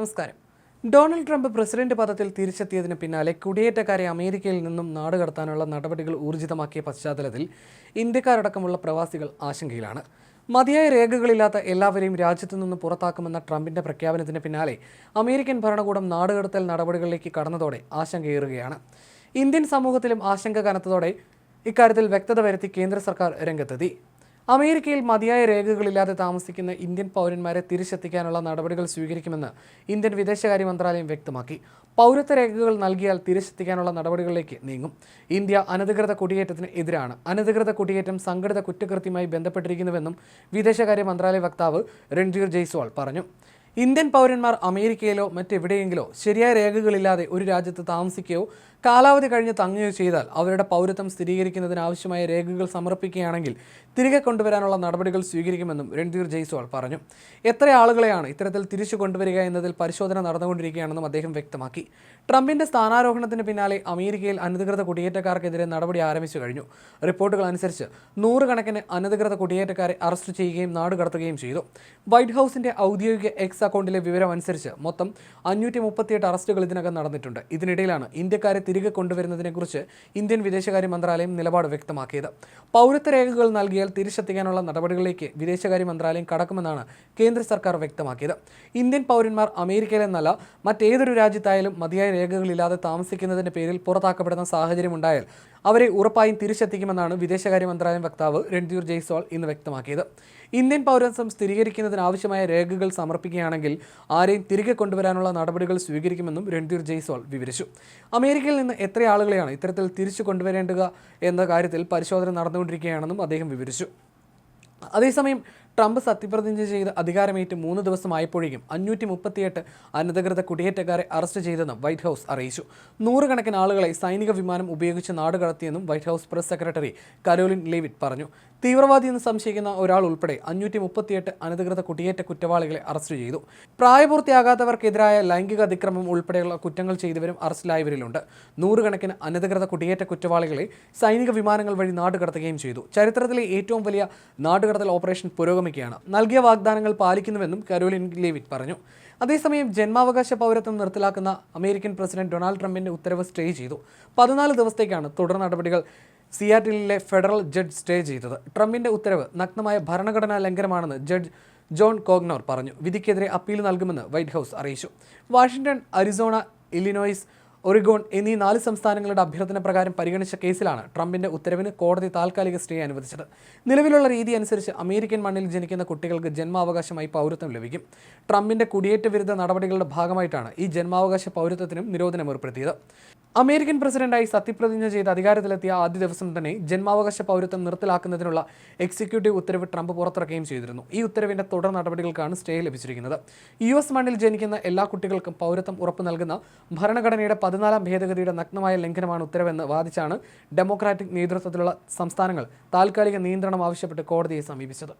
നമസ്കാരം. Donald Trump president പദത്തിൽ തിരിച്ചെത്തിയതിന് പിന്നാലെ കുടിയേറ്റക്കാരെ അമേരിക്കയിൽ നിന്നും നാടുകടത്താനുള്ള നടപടികൾ ഊർജിതമാക്കിയ പശ്ചാത്തലത്തിൽ ഇന്ത്യക്കാരടക്കമുള്ള പ്രവാസികൾ ആശങ്കയിലാണ്. മതിയായ രേഖകളില്ലാത്ത എല്ലാവരെയും രാജ്യത്തു നിന്ന് പുറത്താക്കുമെന്ന ട്രംപിന്റെ പ്രഖ്യാപനത്തിന് പിന്നാലെ അമേരിക്കൻ ഭരണകൂടം നാടുകടത്തൽ നടപടികളിലേക്ക് കടന്നതോടെ ആശങ്കയേറുകയാണ്. ഇന്ത്യൻ സമൂഹത്തിലും ആശങ്ക കനത്തതോടെ ഇക്കാര്യത്തിൽ വ്യക്തത വരുത്തി കേന്ദ്ര സർക്കാർ രംഗത്തെത്തി. അമേരിക്കയിൽ മതിയായ രേഖകളില്ലാതെ താമസിക്കുന്ന ഇന്ത്യൻ പൗരന്മാരെ തിരിച്ചെത്തിക്കാനുള്ള നടപടികൾ സ്വീകരിക്കുമെന്ന് ഇന്ത്യൻ വിദേശകാര്യ മന്ത്രാലയം വ്യക്തമാക്കി. പൗരത്വ രേഖകൾ നൽകിയാൽ തിരിച്ചെത്തിക്കാനുള്ള നടപടികളിലേക്ക് നീങ്ങും. ഇന്ത്യ അനധികൃത കുടിയേറ്റത്തിന് എതിരാണ്. അനധികൃത കുടിയേറ്റം സംഘടിത കുറ്റകൃത്യമായി ബന്ധപ്പെട്ടിരിക്കുന്നുവെന്നും വിദേശകാര്യ മന്ത്രാലയ വക്താവ് രൺധീർ ജയ്സ്വാൾ പറഞ്ഞു. ഇന്ത്യൻ പൗരന്മാർ അമേരിക്കയിലോ മറ്റെവിടെയെങ്കിലോ ശരിയായ രേഖകളില്ലാതെ ഒരു രാജ്യത്ത് താമസിക്കുകയോ കാലാവധി കഴിഞ്ഞ് തങ്ങുകയോ ചെയ്താൽ അവരുടെ പൗരത്വം സ്ഥിരീകരിക്കുന്നതിന് ആവശ്യമായ രേഖകൾ സമർപ്പിക്കുകയാണെങ്കിൽ തിരികെ കൊണ്ടുവരാനുള്ള നടപടികൾ സ്വീകരിക്കുമെന്നും രൺധീർ ജയ്സ്വാൾ പറഞ്ഞു. എത്ര ആളുകളെയാണ് ഇത്തരത്തിൽ തിരിച്ചു കൊണ്ടുവരിക എന്നതിൽ പരിശോധന നടന്നുകൊണ്ടിരിക്കുകയാണെന്നും അദ്ദേഹം വ്യക്തമാക്കി. ട്രംപിന്റെ സ്ഥാനാരോഹണത്തിന് പിന്നാലെ അമേരിക്കയിൽ അനധികൃത കുടിയേറ്റക്കാർക്കെതിരെ നടപടി ആരംഭിച്ചു കഴിഞ്ഞു. റിപ്പോർട്ടുകൾ അനുസരിച്ച് നൂറുകണക്കിന് അനധികൃത കുടിയേറ്റക്കാരെ അറസ്റ്റ് ചെയ്യുകയും നാടുകടത്തുകയും ചെയ്തു. വൈറ്റ് ഹൗസിന്റെ ഔദ്യോഗിക എക്സ് അക്കൗണ്ടിലെ വിവരം അനുസരിച്ച് മൊത്തം അഞ്ഞൂറ്റി മുപ്പത്തിയെട്ട് അറസ്റ്റുകൾ ഇതിനകം നടന്നിട്ടുണ്ട്. ഇതിനിടയിലാണ് ഇന്ത്യക്കാരെ തിരികെ കൊണ്ടുവരുന്നതിനെക്കുറിച്ച് ഇന്ത്യൻ വിദേശകാര്യ മന്ത്രാലയം നിലപാട് വ്യക്തമാക്കിയത്. പൗരത്വ രേഖകൾ നൽകിയാൽ തിരിച്ചെത്തിക്കാനുള്ള നടപടികളിലേക്ക് വിദേശകാര്യ മന്ത്രാലയം കടക്കുമെന്നാണ് കേന്ദ്ര സർക്കാർ വ്യക്തമാക്കിയത്. ഇന്ത്യൻ പൗരന്മാർ അമേരിക്കയിലെന്നല്ല മറ്റേതൊരു രാജ്യത്തായാലും മതിയായ രേഖകളില്ലാതെ താമസിക്കുന്നതിന്റെ പേരിൽ പുറത്താക്കപ്പെടുന്ന സാഹചര്യം ഉണ്ടായാൽ അവരെ ഉറപ്പായും തിരിച്ചെത്തിക്കുമെന്നാണ് വിദേശകാര്യ മന്ത്രാലയം വക്താവ് രൺധീർ ജയ്സ്വാൾ ഇന്ന് വ്യക്തമാക്കിയത്. ഇന്ത്യൻ പൗരത്വം സ്ഥിരീകരിക്കുന്നതിന് ആവശ്യമായ രേഖകൾ സമർപ്പിക്കുകയാണെങ്കിൽ ആരെയും തിരികെ കൊണ്ടുവരാനുള്ള നടപടികൾ സ്വീകരിക്കുമെന്നും രൺധീർ ജയ്സ്വാൾ വിവരിച്ചു. അമേരിക്കയിൽ നിന്ന് എത്ര ആളുകളെയാണ് ഇത്തരത്തിൽ തിരിച്ചു കൊണ്ടുവരേണ്ടത് എന്ന കാര്യത്തിൽ പരിശോധന നടന്നുകൊണ്ടിരിക്കുകയാണെന്നും അദ്ദേഹം വിവരിച്ചു. അതേസമയം ട്രംപ് സത്യപ്രതിജ്ഞ ചെയ്ത് അധികാരമേറ്റ് മൂന്ന് ദിവസമായപ്പോഴേക്കും അഞ്ഞൂറ്റി മുപ്പത്തിയെട്ട് അനധികൃത കുടിയേറ്റക്കാരെ അറസ്റ്റ് ചെയ്തെന്നും വൈറ്റ് ഹൗസ് അറിയിച്ചു. നൂറുകണക്കിന് ആളുകളെ സൈനിക വിമാനം ഉപയോഗിച്ച് നാടുകടത്തിയെന്നും White House press secretary Karoline Leavitt പറഞ്ഞു. തീവ്രവാദി എന്ന് സംശയിക്കുന്ന ഒരാൾ ഉൾപ്പെടെ അഞ്ഞൂറ്റി മുപ്പത്തിയെട്ട് അനധികൃത കുടിയേറ്റ കുറ്റവാളികളെ അറസ്റ്റ് ചെയ്തു. പ്രായപൂർത്തിയാകാത്തവർക്കെതിരായ ലൈംഗിക അതിക്രമം ഉൾപ്പെടെയുള്ള കുറ്റങ്ങൾ ചെയ്തവരും അറസ്റ്റിലായവരിലുണ്ട്. നൂറുകണക്കിന് അനധികൃത കുടിയേറ്റ കുറ്റവാളികളെ സൈനിക വിമാനങ്ങൾ വഴി നാടുകടത്തുകയും ചെയ്തു. ചരിത്രത്തിലെ ഏറ്റവും വലിയ നാടുകടത്തൽ ഓപ്പറേഷൻ പുരോഗമിക്കുകയാണ്. നൽകിയ വാഗ്ദാനങ്ങൾ പാലിക്കുന്നുവെന്നും കരോലിൻ ലേവിറ്റ് പറഞ്ഞു. അതേസമയം ജന്മാവകാശ പൗരത്വം നിർത്തലാക്കുന്ന അമേരിക്കൻ പ്രസിഡന്റ് ഡൊണാൾഡ് ട്രംപിന്റെ ഉത്തരവ് സ്റ്റേ ചെയ്തു. പതിനാല് ദിവസത്തേക്കാണ് തുടർ നടപടികൾ സിയാറ്റിലെ ഫെഡറൽ ജഡ്ജ് സ്റ്റേ ചെയ്തത്. ട്രംപിന്റെ ഉത്തരവ് നഗ്നമായ ഭരണഘടനാ ലംഘനമാണെന്ന് ജഡ്ജ് ജോൺ കോഗ്നോർ പറഞ്ഞു. വിധിക്കെതിരെ അപ്പീൽ നൽകുമെന്ന് വൈറ്റ് ഹൗസ് അറിയിച്ചു. വാഷിംഗ്ടൺ അരിസോണ ഇല്ലിനോയിസ് ഒറിഗോൺ എന്നീ നാല് സംസ്ഥാനങ്ങളുടെ അഭ്യർത്ഥന പ്രകാരം പരിഗണിച്ച കേസിലാണ് ട്രംപിന്റെ ഉത്തരവിന് കോടതി താൽക്കാലിക സ്റ്റേ അനുവദിച്ചത്. നിലവിലുള്ള രീതി അനുസരിച്ച് അമേരിക്കൻ മണ്ണിൽ ജനിക്കുന്ന കുട്ടികൾക്ക് ജന്മാവകാശമായി പൗരത്വം ലഭിക്കും. ട്രംപിന്റെ കുടിയേറ്റ വിരുദ്ധ നടപടികളുടെ ഭാഗമായിട്ടാണ് ഈ ജന്മാവകാശ പൗരത്വത്തിനും നിരോധനം ഏർപ്പെടുത്തിയത്. അമേരിക്കൻ പ്രസിഡന്റായി സത്യപ്രതിജ്ഞ ചെയ്ത് അധികാരത്തിലെത്തിയ ആദ്യ ദിവസം തന്നെ ജന്മാവകാശ പൗരത്വം നിർത്തലാക്കുന്നതിനുള്ള എക്സിക്യൂട്ടീവ് ഉത്തരവ് ട്രംപ് പുറത്തിറക്കുകയും ചെയ്തിരുന്നു. ഈ ഉത്തരവിന്റെ തുടർ നടപടികൾക്കാണ് സ്റ്റേ ലഭിച്ചിരിക്കുന്നത്. യു എസ് മണ്ണിൽ ജനിക്കുന്ന എല്ലാ കുട്ടികൾക്കും പൗരത്വം ഉറപ്പു നൽകുന്ന ഭരണഘടനയുടെ പതിനാലാം ഭേദഗതിയുടെ നഗ്നമായ ലംഘനമാണ് ഉത്തരവെന്ന് വാദിച്ചാണ് ഡെമോക്രാറ്റിക് നേതൃത്വത്തിലുള്ള സംസ്ഥാനങ്ങൾ താൽക്കാലിക നിയന്ത്രണം ആവശ്യപ്പെട്ട് കോടതിയെ സമീപിച്ചത്.